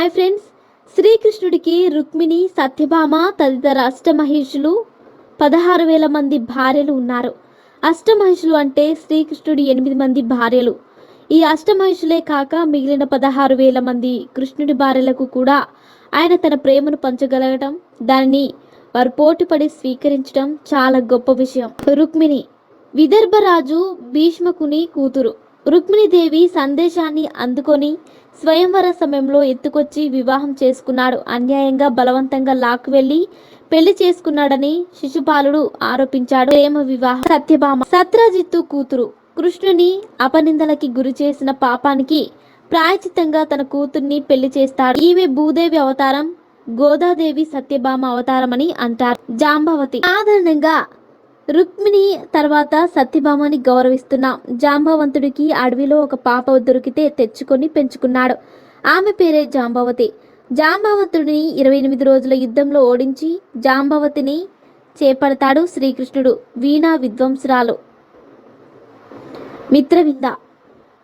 Hi friends. శ్రీకృష్ణుడికి రుక్మిణి సత్యభామ తదితర అష్టమహిషులు పదహారు వేల మంది భార్యలు ఉన్నారు. అష్టమహిషులు అంటే శ్రీకృష్ణుడి ఎనిమిది మంది భార్యలు. ఈ అష్టమహిషులే కాక మిగిలిన పదహారు వేల మంది కృష్ణుడి భార్యలకు కూడా ఆయన తన ప్రేమను పంచగలగటం దానిని వారు పోటీపడి స్వీకరించడం చాలా గొప్ప విషయం. రుక్మిణి విదర్భరాజు భీష్మకుని కూతురు. రుక్మిణీదేవి సందేశాన్ని అందుకొని స్వయంవర సమయంలో ఎత్తుకొచ్చి వివాహం చేసుకున్నాడు. అన్యాయంగా బలవంతంగా లాక్కు వెళ్ళి పెళ్ళి చేసుకున్నాడని శిశుపాలుడు ఆరోపించాడు. ప్రేమ వివాహం సత్యభామ. సత్రజిత్తు కూతురు. కృష్ణుని అపనిందలకి గురి చేసిన పాపానికి ప్రాయచిత్తంగా తన కూతుర్ని పెళ్ళి చేస్తాడు. ఈమె భూదేవి అవతారం గోదాదేవి సత్యభామ అవతారమని అంటారు. జాంబవతి. సాధారణంగా రుక్మిణి తర్వాత సత్యభామని గౌరవిస్తున్నాం జాంబవంతుడికి అడవిలో ఒక పాప దొరికితే తెచ్చుకొని పెంచుకున్నాడు. ఆమె పేరే జాంబవతి. జాంబవంతుడిని ఇరవై ఎనిమిది రోజుల యుద్ధంలో ఓడించి జాంబవతిని చేపడతాడు శ్రీకృష్ణుడు. వీణా విద్వంసురాలు మిత్రవింద.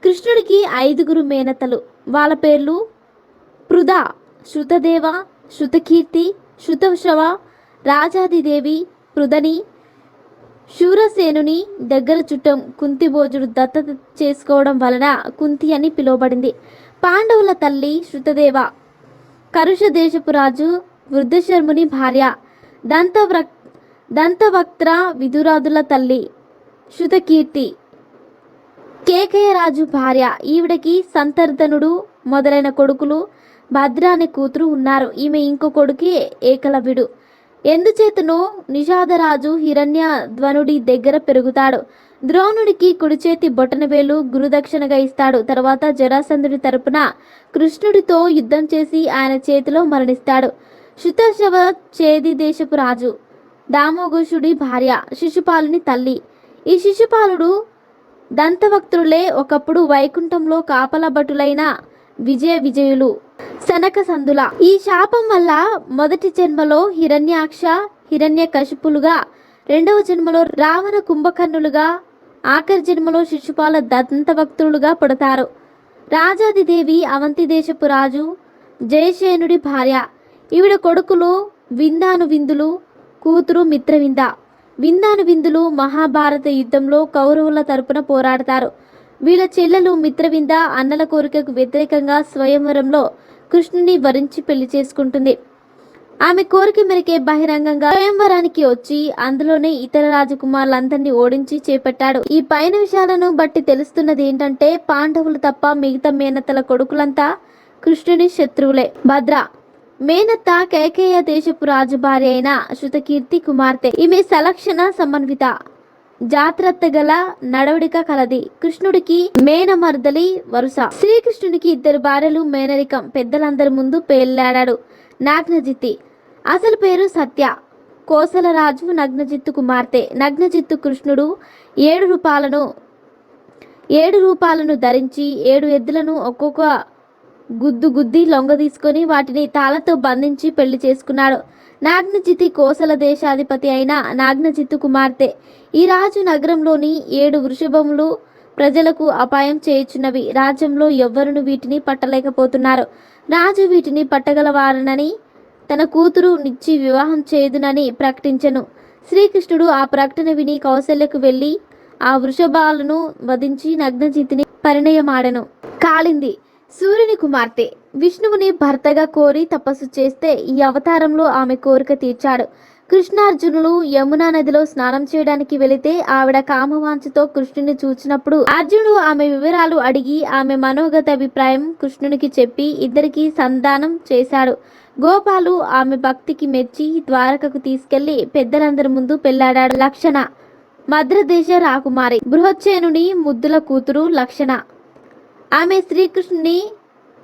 కృష్ణుడికి ఐదుగురు మేనతలు. వాళ్ళ పేర్లు పృథ శృతదేవ శృతకీర్తి శృతవృషవ రాజాదిదేవి పృదని శూరసేనుని దగ్గర చుట్టం కుంతిభోజుడు దత్తత చేసుకోవడం వలన కుంతి అని పిలువబడింది. పాండవుల తల్లి శృతదేవ కరుష దేశపు రాజు వృద్ధశర్ముని భార్య దంతవ్ర దంతవక్త్ర విధురాదుల తల్లి శృతకీర్తి. కేకయ రాజు భార్య ఈవిడకి సంతర్ధనుడు మొదలైన కొడుకులు భద్ర అనే కూతురు ఉన్నారు. ఈమె ఇంకో కొడుకే ఏకలవ్యుడు. ఎందుచేతనో నిషాదరాజు హిరణ్య ధ్వనుడి దగ్గర పెరుగుతాడు. ద్రోణుడికి కుడిచేతి బొటనవేలు గురుదక్షిణగా ఇస్తాడు. తర్వాత జరాసంధుడి తరపున కృష్ణుడితో యుద్ధం చేసి ఆయన చేతిలో మరణిస్తాడు. శుతశవ చేది దేశపు రాజు దామోఘోషుడి భార్య శిశుపాలుని తల్లి. ఈ శిశుపాలుడు దంతవక్తులే ఒకప్పుడు వైకుంఠంలో కాపల భటులైన విజయ విజయులు. సనక సందుల. ఈ శాపం వల్ల మొదటి జన్మలో హిరణ్యాక్ష హిరణ్య కశిపులుగా రెండవ జన్మలో రావణ కుంభకర్ణులుగా ఆఖరి జన్మలో శిశుపాల దంతభక్తులుగా పుడతారు. రాజాదిదేవి అవంతి దేశపు రాజు జయసేనుడి భార్య. ఈవిడ కొడుకులు విందాను విందులు కూతురు మిత్రవింద. విందాను విందులు మహాభారత యుద్ధంలో కౌరవుల తరపున పోరాడతారు. వీళ్ళ చెల్లెలు మిత్రవింద అన్నల కోరికకు వ్యతిరేకంగా స్వయంవరంలో కృష్ణుని వరించి పెళ్ళి చేసుకుంటుంది. ఆమె కోరిక మేరకే బహిరంగంగా స్వయంవరానికి వచ్చి అందులోనే ఇతర రాజకుమారులందరినీ ఓడించి చేపట్టాడు. ఈ పైన విషయాలను బట్టి తెలుస్తున్నది ఏంటంటే పాండవులు తప్ప మిగతా మేనత్తల కొడుకులంతా కృష్ణుని శత్రువులే. భద్ర. మేనత్త కేకేయ దేశపు రాజు భార్య అయిన శృతకీర్తి కుమార్తె. ఈమె సలక్షణ సమన్విత. జాగ్రత్త గల నడవడిక కలది. కృష్ణుడికి మేనమర్దలి వరుస. శ్రీకృష్ణుడికి ఇద్దరు భార్యలు మేనరికం. పెద్దలందరి ముందు పేర్లాడాడు నాగ్నజిత్తి అసలు పేరు సత్య. కోసలరాజు నగ్నజిత్తు కుమార్తె. నగ్నజిత్తు కృష్ణుడు ఏడు రూపాలను ఏడు రూపాలను ధరించి ఏడు ఎద్దులను ఒక్కొక్క గుద్దు గుద్ది లొంగ తీసుకొని వాటిని తాళతో బంధించి పెళ్ళి చేసుకున్నాడు. నాగ్నజితి కోసల దేశాధిపతి అయిన నాగ్నజిత్తు కుమార్తె. ఈ రాజు నగరంలోని ఏడు వృషభములు ప్రజలకు అపాయం చేయుచున్నవి. రాజ్యంలో ఎవ్వరును వీటిని పట్టలేకపోతున్నారు. రాజు వీటిని పట్టగలవారనని తన కూతురు నిచ్చి వివాహం చేయదునని ప్రకటించెను. శ్రీకృష్ణుడు ఆ ప్రకటన విని కౌశల్యకు వెళ్ళి ఆ వృషభాలను వధించి నగ్నజితిని పరిణయమాడను. కాలింది. సూర్యుని కుమార్తె. విష్ణువుని భర్తగా కోరి తపస్సు చేస్తే ఈ అవతారంలో ఆమె కోరిక తీర్చాడు. కృష్ణార్జునులు యమునా నదిలో స్నానం చేయడానికి వెళితే ఆవిడ కామవాంఛతో కృష్ణుని చూచినప్పుడు అర్జునుడు ఆమె వివరాలు అడిగి ఆమె మనోగత అభిప్రాయం కృష్ణునికి చెప్పి ఇద్దరికి సంధానం చేశాడు. గోపాలు ఆమె భక్తికి మెచ్చి ద్వారకకు తీసుకెళ్ళి పెద్దలందరి ముందు పెళ్ళాడాడు. లక్షణ. మద్రదేశ రాకుమారి. బృహచ్చేనుని ముద్దుల కూతురు లక్షణ. ఆమె శ్రీకృష్ణుని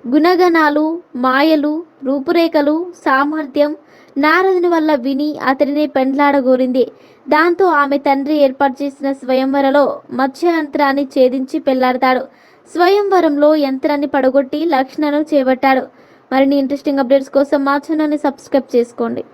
గుణగణాలు మాయలు రూపురేఖలు సామర్థ్యం నారదుని వల్ల విని అతడిని పెండ్లాడగోరింది. దాంతో ఆమె తండ్రి ఏర్పాటు చేసిన స్వయంవరలో మత్స్య యంత్రాన్ని ఛేదించి పెళ్ళాడతాడు. స్వయంవరంలో యంత్రాన్ని పడగొట్టి లక్షణను చేపట్టాడు. మరిన్ని ఇంట్రెస్టింగ్ అప్డేట్స్ కోసం మా ఛానల్ని సబ్స్క్రైబ్ చేసుకోండి.